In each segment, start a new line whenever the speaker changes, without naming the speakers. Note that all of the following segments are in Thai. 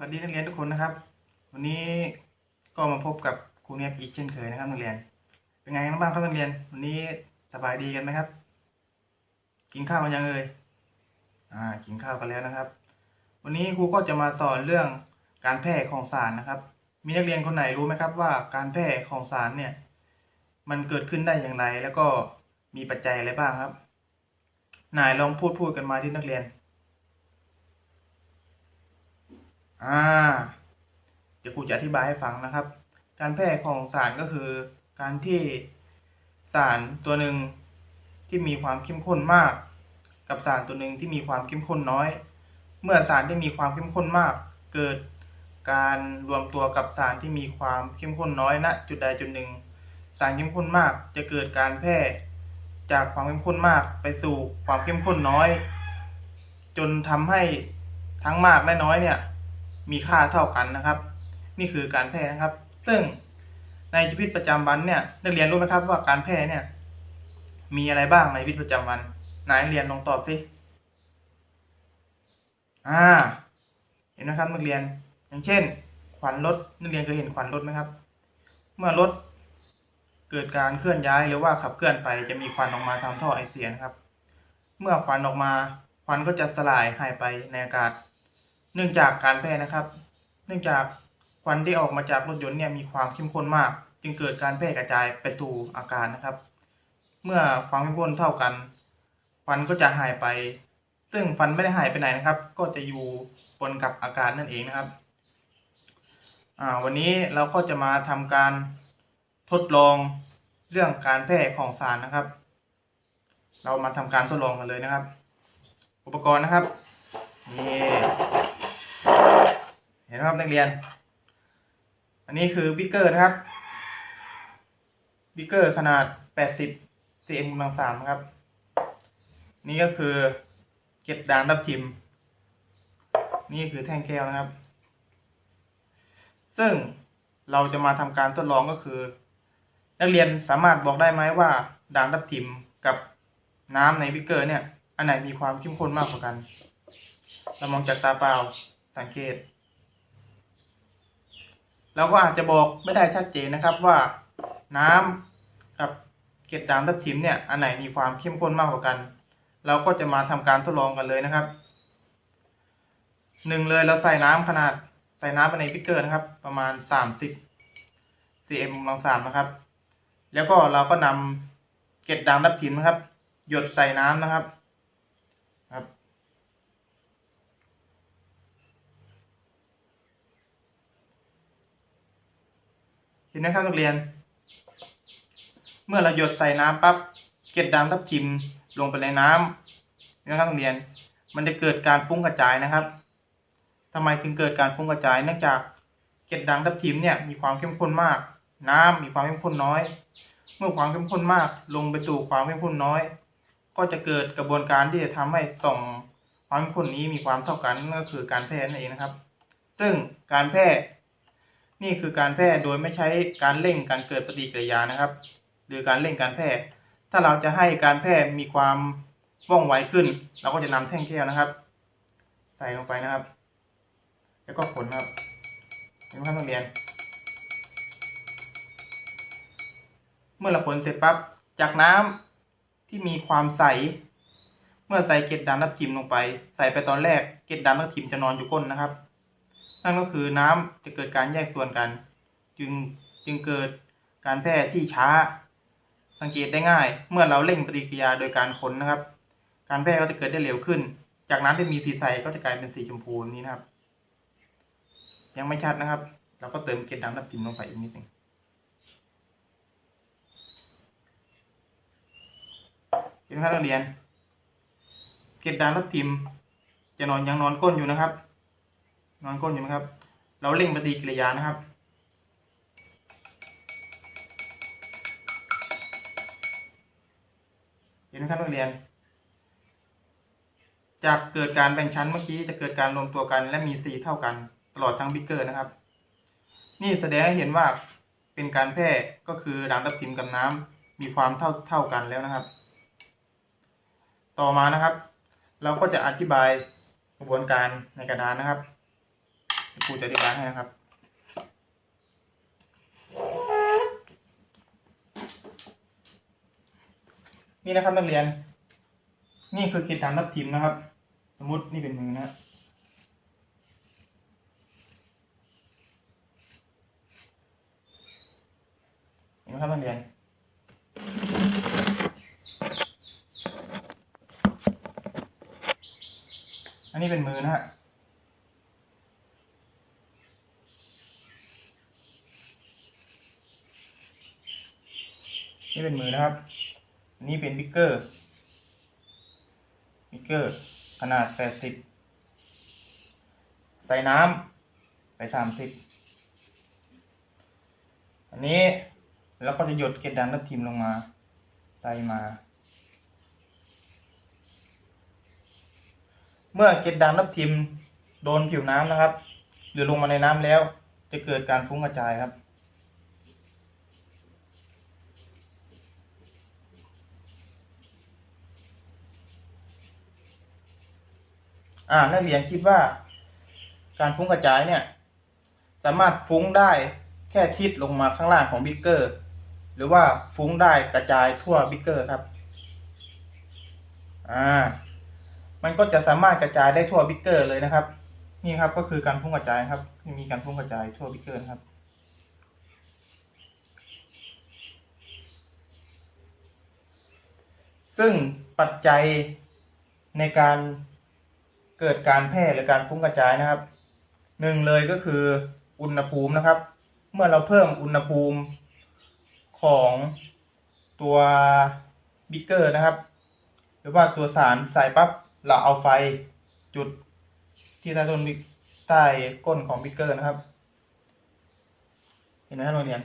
สวัสดีนักเรียนทุกคนนะครับ วันนี้ก็มาพบกับครูเนียบอีกเช่นเคยนะครับนักเรียน เป็นไงกันบ้างครับนักเรียน วันนี้สบายดีกันไหมครับ กินข้าวกันยังเอ่ยอ่า กินข้าวกันแล้วนะครับ วันนี้ครูก็จะมาสอนเรื่องการแพร่ของสารนะครับ มีนักเรียนคนไหนรู้ไหมครับ ว่าการแพร่ของสารเนี่ย มันเกิดขึ้นได้อย่างไร แล้วก็มีปัจจัยอะไรบ้างครับนายลองพูดพูดกันมาที่นักเรียน อ่า เดี๋ยวครูจะอธิบายให้ฟังนะครับ การแพร่ของสารก็คือการที่สารตัวหนึ่งที่มีความเข้มข้นมาก กับสารตัวหนึ่งที่มีความเข้มข้นน้อย เมื่อสารที่มีความเข้มข้นมาก เกิดการรวมตัวกับสารที่มีความเข้มข้นน้อยณจุดใดจุดหนึ่ง สารเข้มข้นมากจะเกิดการแพร่จากความเข้มข้นมากไปสู่ความเข้มข้นน้อย จนทำให้ทั้งมากและน้อยเนี่ย มีค่าเท่ากันนะครับ นี่คือการแพร่นะครับ ซึ่งในชีวิตประจำวันเนี่ยนักเรียนรู้ไหมครับว่าการแพร่เนี่ย มีอะไรบ้างในชีวิตประจำวันนายนักเรียนลองตอบสิอ่า เห็นไหมครับนักเรียน อย่างเช่น ขวัญรถนักเรียนเคยเห็นขวัญรถไหมครับ เมื่อรถเกิดการเคลื่อนย้ายหรือว่าขับเคลื่อนไปจะมีควันออกมาทางท่อไอเสียนะครับ เมื่อควันออกมาควันก็จะสลายหายไปในอากาศ เนื่องจากการแพร่นะครับ เนื่องจากควันที่ออกมาจากรถยนต์เนี่ยมีความเข้มข้นมาก จึงเกิดการแพร่กระจายไปสู่อากาศนะครับ เมื่อความเข้มข้นเท่ากันควันก็จะหายไป ซึ่งควันไม่ได้หายไปไหนนะครับ ก็จะอยู่ปนกับอากาศนั่นเองนะครับวันนี้เราก็จะมาทำการทดลองเรื่องการแพร่ของสารนะครับ เรามาทำการทดลองกันเลยนะครับ อุปกรณ์นะครับนี่ เห็นไหมครับนักเรียน อันนี้คือบิ๊กเกอร์นะครับบิ๊กเกอร์ขนาด 80 cm กำลังสามครับ นี่ก็คือเก็บด่างดับทิม นี่คือแท่งแก้วนะครับ ซึ่งเราจะมาทำการทดลองก็คือ นักเรียนสามารถบอกได้ไหมว่าด่างดับทิมกับน้ำในบิ๊กเกอร์เนี่ย อันไหนมีความเข้มข้นมากกว่ากัน เรามองจากตาเปล่าสังเกต เราก็อาจจะบอกไม่ได้ชัดเจนนะครับว่าน้ำกับเกล็ดด่างทับทิมเนี่ยอันไหนมีความเข้มข้นมากกว่ากัน เราก็จะมาทำการทดลองกันเลยนะครับหนึ่งเลยเราใส่น้ำขนาดใส่น้ำไปในพิกเกอร์นะครับ ประมาณสามสิบ cm ลองสามนะครับ แล้วก็เราก็นำเกล็ดด่างทับทิมนะครับ หยดใส่น้ำนะครับ ห็นไหมครับนักเรียน เมื่อเราหยดใส่น้ำปั๊บเกล็ดด่างทับทิมลงไปในน้ำนะครับนักเรียน มันจะเกิดการฟุ้งกระจายนะครับทำไมถึงเกิดการฟุ้งกระจาย เนื่องจากเกล็ดด่างทับทิมเนี่ยมีความเข้มข้นมาก น้ำมีความเข้มข้นน้อย เมื่อความเข้มข้นมากลงไปสู่ความเข้มข้นน้อย ก็จะเกิดกระบวนการที่จะทำให้ส่องความเข้มข้นนี้มีความเท่ากันนั่นก็คือการแพร่นั่นเองนะครับ ซึ่งการแพร่ นี่คือการแพร่โดยไม่ใช้การเร่งการเกิดปฏิกิริยานะครับ หรือการเร่งการแพร่ถ้าเราจะให้การแพร่มีความว่องไวขึ้น เราก็จะนำแท่งแก้วนะครับ ใส่ลงไปนะครับ แล้วก็ผลครับเห็นไหมครับนักเรียน เมื่อเราผลเสร็จปั๊บจากน้ำที่มีความใส เมื่อใส่เกล็ดดำทับทิมลงไป ใส่ไปตอนแรกเกล็ดดำทับทิมจะนอนอยู่ก้นนะครับ นั่นก็คือน้ำจะเกิดการแยกส่วนกัน จึงจึงเกิดการแพร่ที่ช้า สังเกตได้ง่าย เมื่อเราเร่งปฏิกิริยาโดยการคนนะครับ การแพร่ก็จะเกิดได้เร็วขึ้น จากน้ำที่มีสีใสก็จะกลายเป็นสีชมพูนี้นะครับ ยังไม่ชัดนะครับ เราก็เติมเกล็ดดำทับทิมลงไปอีกนิดหนึ่งเห็นไหมครับนักเรียน เกล็ดดำทับทิมจะนอนยังนอนก้นอยู่นะครับ นอนก้นอยู่นะครับ เราเร่งปฏิกิริยานะครับ เห็นไหมครับนักเรียน จากเกิดการแบ่งชั้นเมื่อกี้จะเกิดการรวมตัวกัน และมีสีเท่ากัน ตลอดทั้งบิ๊กเกอร์นะครับ นี่แสดงให้เห็นว่าเป็นการแพร่ก็คือด่างทับทิมกับน้ำมีความเท่าเท่ากันแล้วนะครับ ต่อมานะครับ เราก็จะอธิบายกระบวนการในกระดานนะครับ ครูจะอธิบายให้นะครับ นี่นะครับนักเรียน นี่คือกิจกรรมรับทีมนะครับ สมมตินี่เป็นมือนะครับเห็นไหมครับนักเรียน อันนี้เป็นมือนะฮะ นี่เป็นมือนะครับอันนี้เป็นบิ๊กเกอร์บิ๊กเกอร์ขนาดแปดสิบใส่น้ำไปสามสิบอันนี้แล้วก็จะหยดเกล็ดดันทับทิมลงมาใส่มา เมื่อเกล็ดดังทับทิมโดนผิวน้ำนะครับ หรือลงมาในน้ำแล้ว จะเกิดการฟุ้งกระจายครับ อ่านักเรียนคิดว่า การฟุ้งกระจายเนี่ย สามารถฟุ้งได้แค่ทิศลงมาข้างล่างของบิ๊กเกอร์ หรือว่าฟุ้งได้กระจายทั่วบิ๊กเกอร์ครับ อ่า มันก็จะสามารถกระจายได้ทั่วบิ๊กเกอร์เลยนะครับ นี่ครับก็คือการพุ่งกระจายครับที่มีการพุ่งกระจายทั่วบิ๊กเกอร์ครับซึ่งปัจจัยในการ เกิดการแพร่หรือการฟุ้งกระจายนะครับหนึ่งเลยก็คืออุณหภูมินะครับ เมื่อเราเพิ่มอุณหภูมิของตัวบิกเกอร์นะครับ หรือว่าตัวสารใส่ปั๊บเราเอาไฟจุดที่ใต้ต้นใต้ก้นของบิกเกอร์นะครับ เห็นไหมครับโรงเรียน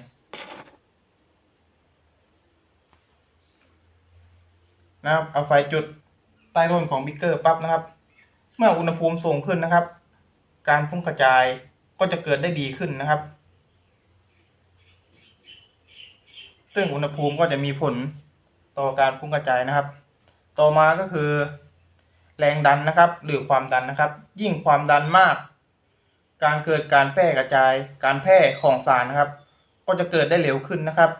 นะครับเอาไฟจุดใต้ต้นของบิกเกอร์ปั๊บนะครับ เมื่ออุณหภูมิสูงขึ้นนะครับ การฟุ้งกระจายก็จะเกิดได้ดีขึ้นนะครับ ซึ่งอุณหภูมิก็จะมีผลต่อการฟุ้งกระจายนะครับ ต่อมาก็คือ แรงดันนะครับ หรือความดันนะครับ ยิ่งความดันมาก การเกิดการแพร่กระจาย การแพร่ของสารนะครับ ก็จะเกิดได้เร็วขึ้นนะครับ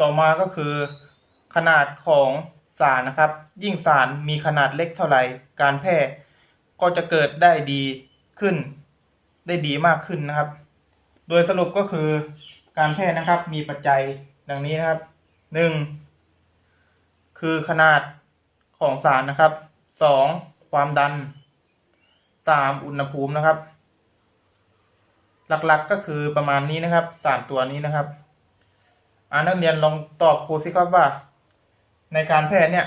ต่อมาก็คือ ขนาดของสารนะครับ ยิ่งสารมีขนาดเล็กเท่าไหร่ การแพร่ ก็จะเกิดได้ดีขึ้น ได้ดีมากขึ้นนะครับ โดยสรุปก็คือการแพร่นะครับมีปัจจัยดังนี้นะครับหนึ่งคือขนาดของสารนะครับสองความดันสามอุณหภูมินะครับ หลักๆก็คือประมาณนี้นะครับสามตัวนี้นะครับอานักเรียนลองตอบครูสิครับว่า ในการแพร่เนี่ย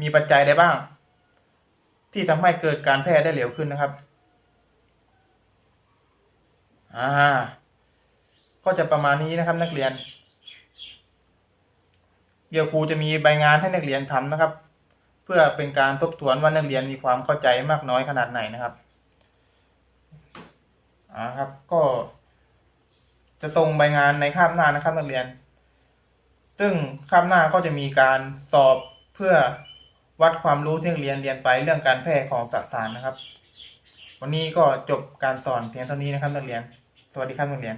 มีปัจจัยใดบ้าง ที่ทำให้เกิดการแพร่ได้เร็วขึ้นนะครับ อ่า ก็จะประมาณนี้นะครับนักเรียน เดี๋ยวครูจะมีใบงานให้นักเรียนทำนะครับ เพื่อเป็นการทบทวนว่านักเรียนมีความเข้าใจมากน้อยขนาดไหนนะครับ อ่าครับ ก็จะส่งใบงานในคาบหน้านะครับนักเรียน ซึ่งคาบหน้าก็จะมีการสอบเพื่อ วัดความรู้ที่นักเรียนเรียนไปเรื่องการแพร่ของสสารนะครับ วันนี้ก็จบการสอนเพียงเท่านี้นะครับนักเรียน สวัสดีครับนักเรียน